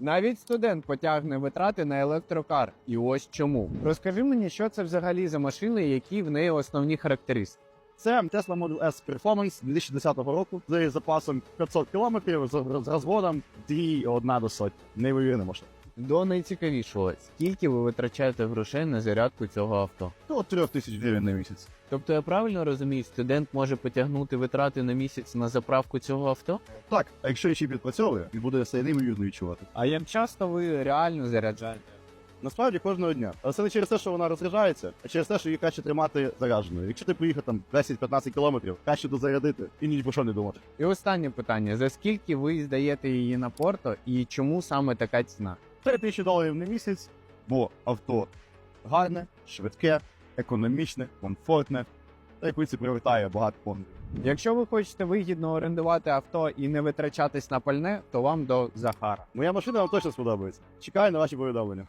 Навіть студент потягне витрати на електрокар. І ось чому. Розкажи мені, що це взагалі за машини, які в неї основні характеристики. Це Tesla Model S Performance 2010 року з запасом 500 км, з, розводом 2,1 до сотні. Неймовірна машина. До найцікавішого, скільки ви витрачаєте грошей на зарядку цього авто? До 3 тисяч гривень на місяць. Тобто я правильно розумію, студент може потягнути витрати на місяць на заправку цього авто? Так, а якщо ще підпрацьовує, він буде все неймовірно відчувати. А як часто ви реально заряджаєте? Насправді кожного дня. Але це не через те, що вона розряджається, а через те, що її краще тримати зарядженою. Якщо ти приїхав там 10-15 кілометрів, краще дозарядити і ні про що не думати. І останнє питання: за скільки ви здаєте її на порто і чому саме така ціна? 3 тисячі доларів на місяць, бо авто гарне, швидке, економічне, комфортне, та й принципі, привертає багато фондів. Якщо ви хочете вигідно орендувати авто і не витрачатись на пальне, то вам до Захара. Моя машина вам точно сподобається. Чекаю на ваші повідомлення.